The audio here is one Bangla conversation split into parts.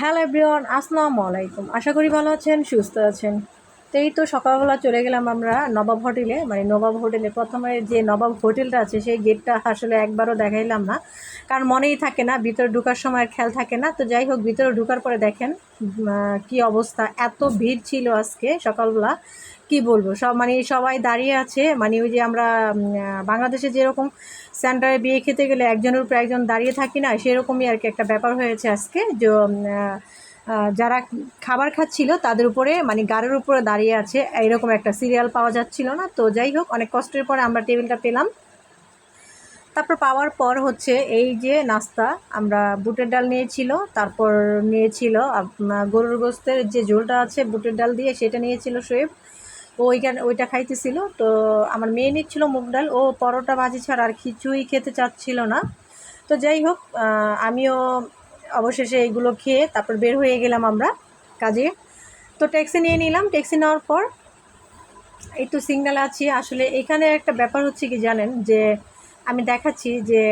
হ্যালো এভরিওয়ান, আসসালামু আলাইকুম। আশা করি ভালো আছেন, সুস্থ আছেন। তো এই তো সকালবেলা চলে গেলাম আমরা নবাব হোটেলে মানে নবাব হোটেলে। প্রথমে যে নবাব হোটেলটা আছে, সেই গেটটা আসলে একবারও দেখাইলাম না। কারণ মনেই থাকে না, ভিতরে ঢুকার সময় খেয়াল থাকে না। তো যাই হোক, ভিতরে ঢুকার পরে দেখেন কি অবস্থা। এত ভিড় ছিল আজকে সকালবেলা। কি বলব, সব মানে সবাই দাঁড়িয়ে আছে মানে ওই যে আমরা বাংলাদেশে যেরকম সেন্টারে বিয়ে খেতে গেলে একজনের উপর একজন দাঁড়িয়ে থাকি না, সেরকমই আর কি একটা ব্যাপার হয়েছে আজকে, যে যারা খাবার খাচ্ছিল তাদের উপরে মানে গাড়ির উপরে দাঁড়িয়ে আছে, এরকম একটা সিরিয়াল পাওয়া যাচ্ছিল না, তো যাই হোক, অনেক কষ্টের পরে আমরা টেবিলটা পেলাম। তারপর পাওয়ার পর হচ্ছে এই যে নাস্তা, আমরা বুটের ডাল নিয়েছিল, তারপর নিয়েছিল গরুর গোস্তের যে ঝোলটা আছে, বুটের ডাল দিয়ে সেটা নিয়েছিল শোয়েব ও ওইখানে ওইটা খাইতেছিল। তো আমার মেয়ে নিচ্ছিল মুগ ডাল। ও পরোটা, ভাজি ছাড়া আর কিছুই খেতে চাচ্ছিল না। তো যাই হোক আমিও অবশেষে এইগুলো খেয়ে তারপর বের হয়ে গেলাম আমরা কাজে। তো ট্যাক্সি নিয়ে নিলাম। ট্যাক্সি নেওয়ার পর একটু তো সিগন্যাল আছি। আসলে এখানে একটা ব্যাপার হচ্ছে কি জানেন? যে আমি দেখাচ্ছি যে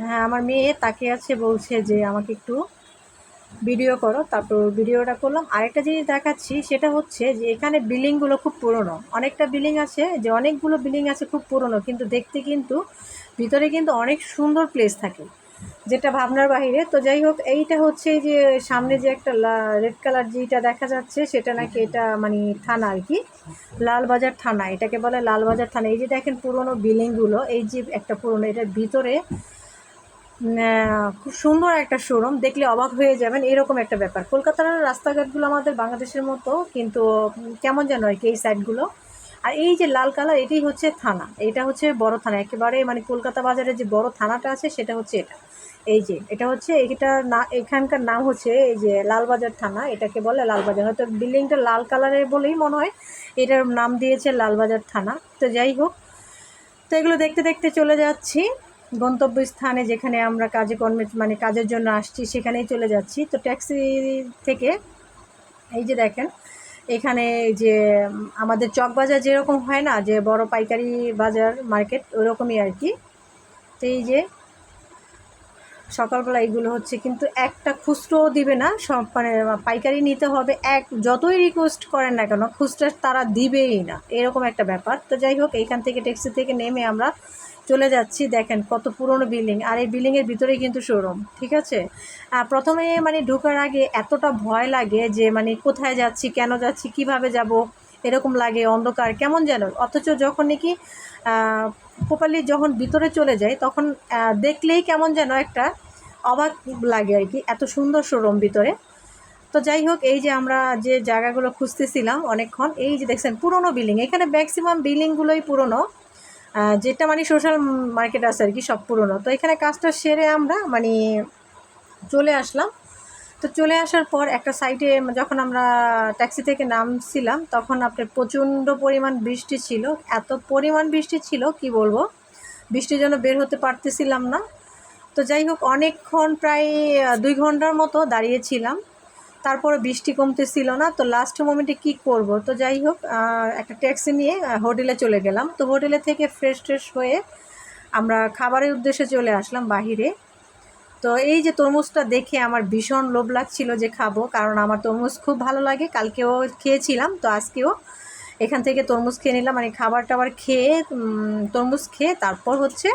হ্যাঁ আমার মেয়ে তাকে আছে বলছে যে আমাকে একটু ভিডিও করো, তারপর ভিডিওটা করলাম। আরেকটা জিনিস দেখাচ্ছি, সেটা হচ্ছে যে এখানে বিল্ডিংগুলো খুব পুরনো। অনেকটা বিল্ডিং আছে, যে অনেকগুলো বিল্ডিং আছে খুব পুরনো, কিন্তু দেখতে কিন্তু ভিতরে কিন্তু অনেক সুন্দর প্লেস থাকে, যেটা ভাবনার বাইরে তো যাই হোক, এইটা হচ্ছে যে সামনে যে একটা রেড কালার যেটা দেখা যাচ্ছে, সেটা নাকি এটা মানে থানা আর কি, লালবাজার থানা, এটাকে বলে লালবাজার থানা। এই যে দেখেন পুরনো বিল্ডিংগুলো এই যে একটা পুরনো, এটার ভিতরে খুব সুন্দর একটা শোরুম দেখলে অবাক হয়ে যাবেন, এরকম একটা ব্যাপার। কলকাতার রাস্তাঘাটগুলো আমাদের বাংলাদেশের মতো, কিন্তু কেমন যেন আর কি এই সাইডগুলো আর এই যে লাল কালার, এটাই হচ্ছে থানা। এটা হচ্ছে বড় থানা। একেবারে মানে কলকাতা বাজারে যে বড় থানাটা আছে, সেটা হচ্ছে এটা। এই যে, এটা হচ্ছে, এটা না, এখানকার নাম হচ্ছে এই যে লালবাজার থানা। এটাকে বলে লালবাজার। হয়তো বিল্ডিংটা লাল কালারের বলেই মনে হয়, এটার নাম দিয়েছে লালবাজার থানা। তো যাই হোক, তো এগুলো দেখতে দেখতে চলে যাচ্ছি। গন্তব্যস্থানে যেখানে আমরা কাজে কর্মে মানে কাজের জন্য আসছি, সেখানেই চলে যাচ্ছি। তো ট্যাক্সি থেকে, এই যে দেখেন, এখানে যে, আমাদের চক বাজার যেরকম হয় না, যে বড় পাইকারি বাজার, মার্কেট, ওরকমই আর কি। তো এই যে, সকালবেলা এইগুলো হচ্ছে, কিন্তু একটা খুচরোও দিবে না, সব মানে পাইকারি নিতে হবে। এক, যতই রিকোয়েস্ট করেন না কেন, খুচরা তারা দিবেই না। এরকম একটা ব্যাপার। তো যাই হোক, এইখান থেকে, ট্যাক্সি থেকে নেমে আমরা চলে যাচ্ছি, দেখেন কত পুরনো বিল্ডিং আর এই বিল্ডিংয়ের ভিতরেই কিন্তু শোরুম ঠিক আছে? প্রথমে মানে ঢোকার আগে এতটা ভয় লাগে যে মানে কোথায় যাচ্ছি, কেন যাচ্ছি, কীভাবে যাব, এরকম লাগে অন্ধকার, কেমন যেন। অথচ যখন নাকি প্রপারলি যখন ভিতরে চলে যায় তখন দেখলেই কেমন যেন একটা অবাক লাগে আর কি, এত সুন্দর শোরুম ভিতরে। তো যাই হোক, এই যে আমরা যে জায়গাগুলো খুঁজতেছিলাম অনেকক্ষণ, এই যে দেখছেন পুরনো বিল্ডিং এখানে ম্যাক্সিমাম বিল্ডিংগুলোই পুরনো। যেটা মানে সোশ্যাল মার্কেট আছে আর কি, সব পুরনো। তো এখানে কাজটা সেরে আমরা মানে চলে আসলাম। তো চলে আসার পর একটা সাইডে যখন আমরা ট্যাক্সি থেকে নামছিলাম, তখন আপনার প্রচণ্ড পরিমাণ বৃষ্টি ছিল। এত পরিমাণ বৃষ্টি ছিল, কি বলব? বৃষ্টির জন্য বের হতে পারতেছিলাম না। তো যাই হোক, অনেকক্ষণ প্রায় দুই ঘণ্টার মতো দাঁড়িয়েছিলাম। তারপরে বৃষ্টি কমতেছিল না, তো লাস্ট মোমেন্টে কি করব? তো যাই হোক একটা ট্যাক্সি নিয়ে হোটেলে চলে গেলাম। তো হোটেলে থেকে ফ্রেশ ট্রেশ হয়ে আমরা খাবারের উদ্দেশ্যে চলে আসলাম বাহিরে। তো এই যে তরমুজটা দেখে আমার ভীষণ লোভ লাগছিল যে খাব, কারণ আমার তরমুজ খুব ভালো লাগে। কালকেও খেয়েছিলাম, তো আজকেও এখান থেকে তরমুজ খেয়ে নিলাম। মানে খাবার টাবার খেয়ে তরমুজ খেয়ে তারপর হচ্ছে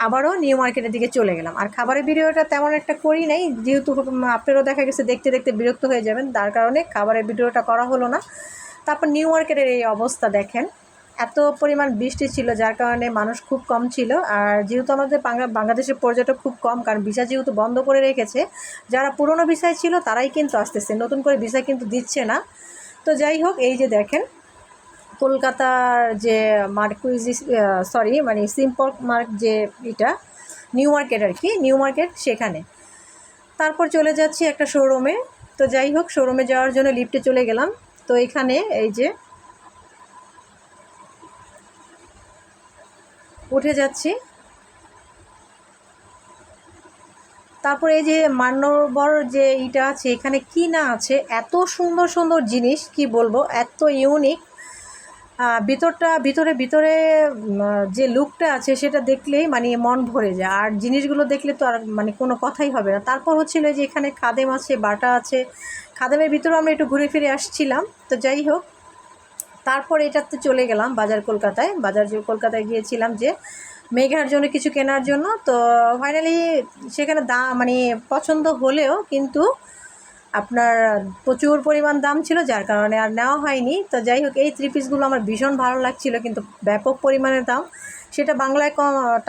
আবারও নিউ মার্কেটের দিকে চলে গেলাম। আর খাবারের ভিডিওটা তেমন একটা করি নাই, যেহেতু আপনারও দেখা গেছে দেখতে দেখতে বিরক্ত হয়ে যাবেন, তার কারণে খাবারের ভিডিওটা করা হলো না। তারপর নিউ মার্কেটের এই অবস্থা দেখেন, এত পরিমাণ বৃষ্টি ছিল, যার কারণে মানুষ খুব কম ছিল। আর যেহেতু আমাদের বাংলা- বাংলাদেশের পর্যটক খুব কম, কারণ ভিসা যেহেতু বন্ধ করে রেখেছে, যারা পুরনো ভিসায় ছিল তারাই কিন্তু আসতেছে, নতুন করে ভিসা কিন্তু দিচ্ছে না। তো যাই হোক, এই যে দেখেন কলকাতার যে মার্কুইজি সরি মানে সিম্পল মার্ক যে এটা নিউ মার্কেট আর কি, নিউ মার্কেট সেখানে। তারপর চলে যাচ্ছি একটা শোরুমে। তো যাই হোক, শোরুমে যাওয়ার জন্য লিফটে চলে গেলাম। তো এখানে এই যে উঠে যাচ্ছি। তারপর এই যে মান্যবর যে ইটা আছে, এখানে কি না আছে, এত সুন্দর সুন্দর জিনিস, কি বলব, এত ইউনিক ভিতরটা, ভিতরে ভিতরে যে লুকটা আছে সেটা দেখলেই মানে মন ভরে যায়। আর জিনিসগুলো দেখলে তো আর মানে কোনো কথাই হবে না। তারপর হচ্ছিল যে এখানে খাদেম আছে, বাটা আছে। খাদেমের ভিতরেও আমরা একটু ঘুরে ফিরে আসছিলাম। তো যাই হোক, তারপর এটাতে চলে গেলাম বাজার কলকাতায়। বাজার যে কলকাতায় গিয়েছিলাম যে মেঘার জন্য, কিছু কেনার জন্য। তো ফাইনালি সেখানে দা মানে পছন্দ হলেও কিন্তু আপনার, প্রচুর পরিমাণ দাম ছিল, যার কারণে আর নেওয়া হয়নি। তো যাই হোক, এই থ্রি পিসগুলো আমার ভীষণ ভালো লাগছিল, কিন্তু ব্যাপক পরিমাণের দাম। সেটা বাংলায়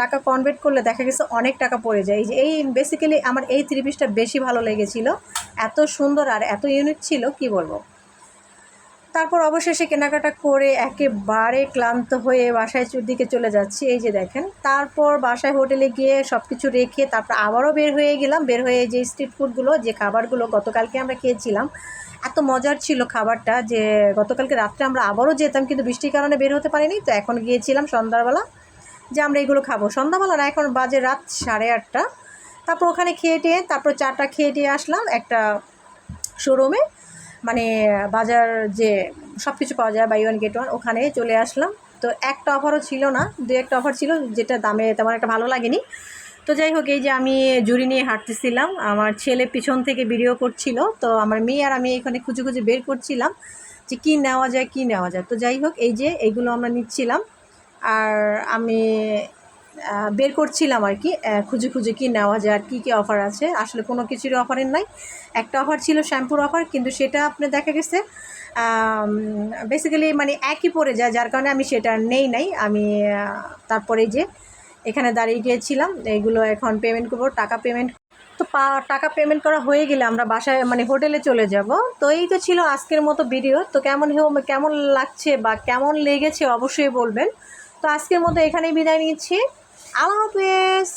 টাকা কনভার্ট করলে দেখা গেছে অনেক টাকা পড়ে যায়। যে, এই বেসিক্যালি আমার এই থ্রি পিসটা বেশি ভালো লেগেছিলো। এত সুন্দর আর এত ইউনিক ছিল, কি বলব? তারপর অবশেষে কেনাকাটা করে একেবারে ক্লান্ত হয়ে বাসায় দিকে চলে যাচ্ছি। এই যে দেখেন, তারপর বাসায় হোটেলে গিয়ে সব কিছু রেখে তারপর আবারও বের হয়ে গেলাম। বের হয়ে যে স্ট্রিট ফুডগুলো যে খাবারগুলো গতকালকে আমরা খেয়েছিলাম, এত মজার ছিল খাবারটা যে গতকালকে রাত্রে আমরা আবারও যেতাম, কিন্তু বৃষ্টির কারণে বের হতে পারিনি। তো এখন গিয়েছিলাম সন্ধ্যাবেলা যে আমরা এগুলো খাব। সন্ধ্যাবেলা না, এখন বাজে রাত সাড়ে আটটা। তারপর ওখানে খেয়ে টেয়ে তারপর চাটা খেয়ে টেয়ে আসলাম একটা শোরুমে মানে বাজার যে সব কিছু পাওয়া যায় বাই ওয়ান গেট ওয়ান ওখানে চলে আসলাম। তো একটা অফারও ছিল না দু একটা অফার ছিল, যেটা দামে তেমন একটা ভালো লাগেনি। তো যাই হোক, এই যে আমি জুড়ি নিয়ে হাঁটতেছিলাম, আমার ছেলে পিছন থেকে ভিডিও করছিল, তো আমার মেয়ে আর আমি এখানে খুঁজে খুঁজে বের করছিলাম যে কী নেওয়া যায়, কী নেওয়া যায়। তো যাই হোক, এই যে এইগুলো আমরা নিচ্ছিলাম। আর আমি বের করছিলাম আর কি খুঁজে খুঁজে কী নেওয়া যায় আর কী কী অফার আছে। আসলে কোনো কিছুরই অফারের নাই। একটা অফার ছিল শ্যাম্পুর অফার কিন্তু সেটা আপনি দেখা গেছে বেসিক্যালি মানে একই পড়ে যায়, যার কারণে আমি সেটা নেই নাই। আমি তারপরে যে এখানে দাঁড়িয়ে গিয়েছিলাম এইগুলো এখন পেমেন্ট করব, টাকা পেমেন্ট তো টাকা পেমেন্ট করা হয়ে গেলে আমরা বাসায় মানে হোটেলে চলে যাব। তো এই তো ছিল আজকের মতো ভিডিও তো কেমন কেমন লাগছে বা কেমন লেগেছে অবশ্যই বলবেন। তো আজকের মতো এখানেই বিদায় নিচ্ছি। আল্লাহ হাফেজ